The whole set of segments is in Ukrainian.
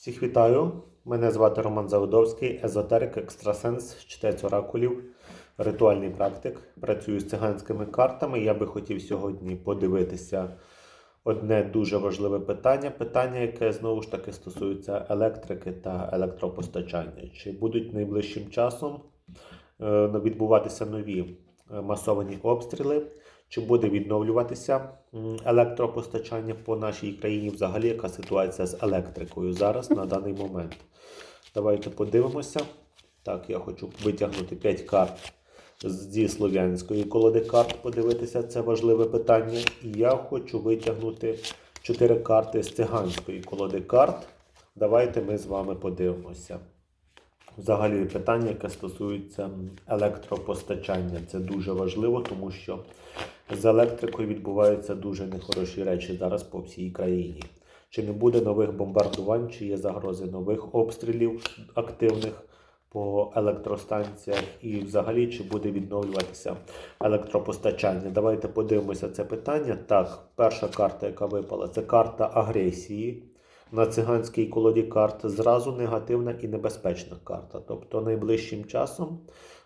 Всіх вітаю! Мене звати Роман Заводовський, езотерик, екстрасенс, чтець оракулів, ритуальний практик. Працюю з циганськими картами. Я би хотів сьогодні подивитися одне дуже важливе питання. Питання, яке знову ж таки стосується електрики та електропостачання. Чи будуть найближчим часом е, відбуватися нові е, масовані обстріли? Чи буде відновлюватися електропостачання по нашій країні? Взагалі, яка ситуація з електрикою зараз на даний момент? Давайте подивимося. Так, я хочу витягнути 5 карт зі слов'янської колоди карт, подивитися це важливе питання. І я хочу витягнути 4 карти з циганської колоди карт. Давайте ми з вами подивимося. Взагалі питання, яке стосується електропостачання, це дуже важливо, тому що з електрикою відбуваються дуже нехороші речі зараз по всій країні. Чи не буде нових бомбардувань, чи є загрози нових обстрілів активних по електростанціях, і взагалі чи буде відновлюватися електропостачання? Давайте подивимося це питання. Так, перша карта, яка випала, це карта агресії. На циганській колоді карт зразу негативна і небезпечна карта. Тобто найближчим часом,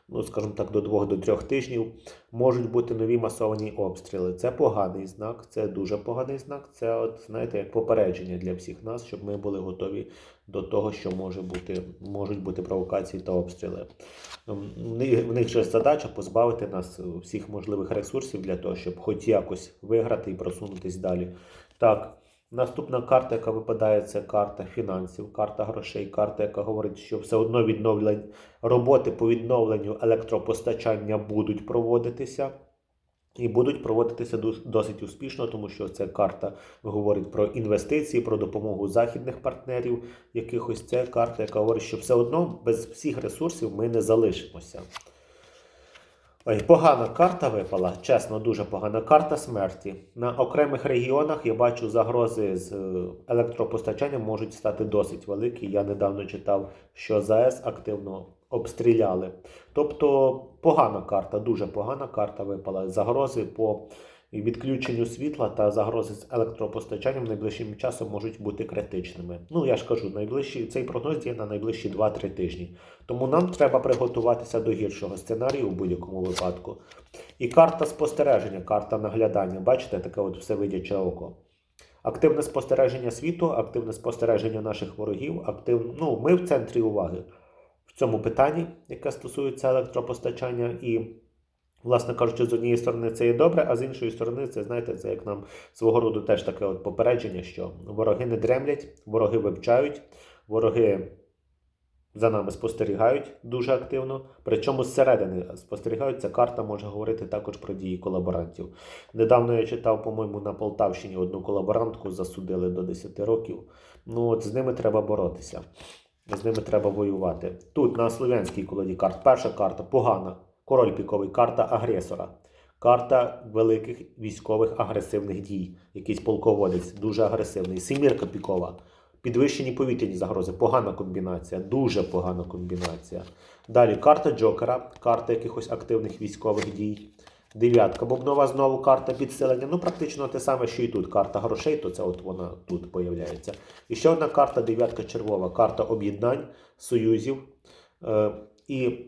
ну скажімо так, до 2-3 тижнів можуть бути нові масовані обстріли. Це поганий знак, це дуже поганий знак. Це, от, знаєте, як попередження для всіх нас, щоб ми були готові до того, що може бути, можуть бути провокації та обстріли. Ем, в них же задача позбавити нас всіх можливих ресурсів для того, щоб хоч якось виграти і просунутись далі. Так. Наступна карта, яка випадає, це карта фінансів, карта грошей, карта, яка говорить, що все одно відновлень, роботи по відновленню електропостачання будуть проводитися. І будуть проводитися досить успішно, тому що ця карта говорить про інвестиції, про допомогу західних партнерів. Якихось це карта, яка говорить, що все одно без всіх ресурсів ми не залишимося. Ой, погана карта випала, чесно, дуже погана карта смерті. На окремих регіонах я бачу загрози з е, електропостачанням можуть стати досить великі. Я недавно читав, що ЗАЕС активно обстріляли. Тобто погана карта, дуже погана карта випала. Загрози по відключенню світла та загрози з електропостачанням найближчим часом можуть бути критичними. Ну я ж кажу, найближчі цей прогноз діє на найближчі 2-3 тижні. Тому нам треба приготуватися до гіршого сценарію у будь-якому випадку. І карта спостереження, карта наглядання. Бачите, таке от всевидяче око. Активне спостереження світу, активне спостереження наших ворогів, актив... ну, ми в центрі уваги в цьому питанні, яке стосується електропостачання. І, власне кажучи, з однієї сторони це є добре, а з іншої сторони, це знаєте, це як нам свого роду теж таке от попередження, що вороги не дремлять, вороги вивчають, вороги за нами спостерігають дуже активно. Причому зсередини спостерігають. Ця карта може говорити також про дії колаборантів. Недавно я читав, по-моєму, на Полтавщині одну колаборантку засудили до 10 років. Ну от з ними треба боротися. З ними треба воювати. Тут на слов'янській колоді карт. Перша карта погана. Король піковий, карта агресора. Карта великих військових агресивних дій. Якийсь полководець, дуже агресивний. Семірка пікова. Підвищені повітряні загрози. Погана комбінація, дуже погана комбінація. Далі карта Джокера, карта якихось активних військових дій. Дев'ятка бубнова знову карта підсилення. Ну, практично те саме, що і тут. Карта грошей, то це от вона тут появляється. І ще одна карта дев'ятка червова, карта об'єднань, союзів е, і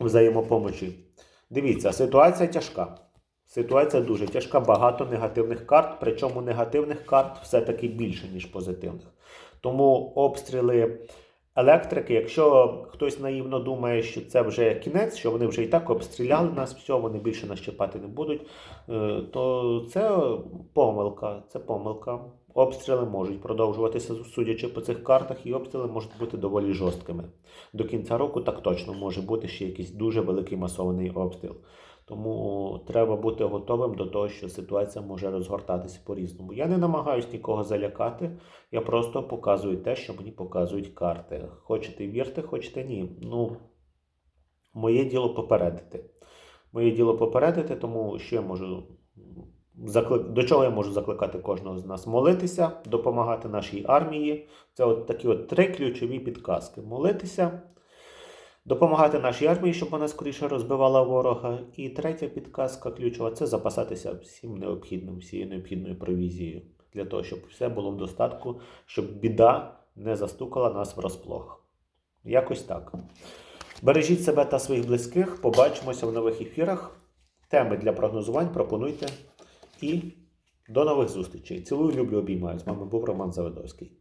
взаємопомочі. Дивіться, ситуація тяжка. Ситуація дуже тяжка, багато негативних карт, причому негативних карт все-таки більше, ніж позитивних. Тому обстріли електрики, якщо хтось наївно думає, що це вже кінець, що вони вже і так обстріляли нас, все, вони більше нас чіпати не будуть, е, то це помилка. Це помилка. Обстріли можуть продовжуватися, судячи по цих картах, і обстріли можуть бути доволі жорсткими. До кінця року так точно може бути ще якийсь дуже великий масований обстріл. Тому треба бути готовим до того, що ситуація може розгортатися по-різному. Я не намагаюся нікого залякати, я просто показую те, що мені показують карти. Хочете вірте, хочете ні. Ну, моє діло попередити. Моє діло попередити, тому що я можу. До чого я можу закликати кожного з нас? Молитися, допомагати нашій армії. Це от такі от три ключові підказки: молитися, допомагати нашій армії, щоб вона скоріше розбивала ворога. І третя підказка ключова це запасатися всім необхідним, всією необхідною провізією для того, щоб все було в достатку, щоб біда не застукала нас врозплох. Якось так. Бережіть себе та своїх близьких. Побачимося в нових ефірах. Теми для прогнозувань пропонуйте. І до нових зустрічей. Цілую, люблю, обіймаю. З вами був Роман Заводовський.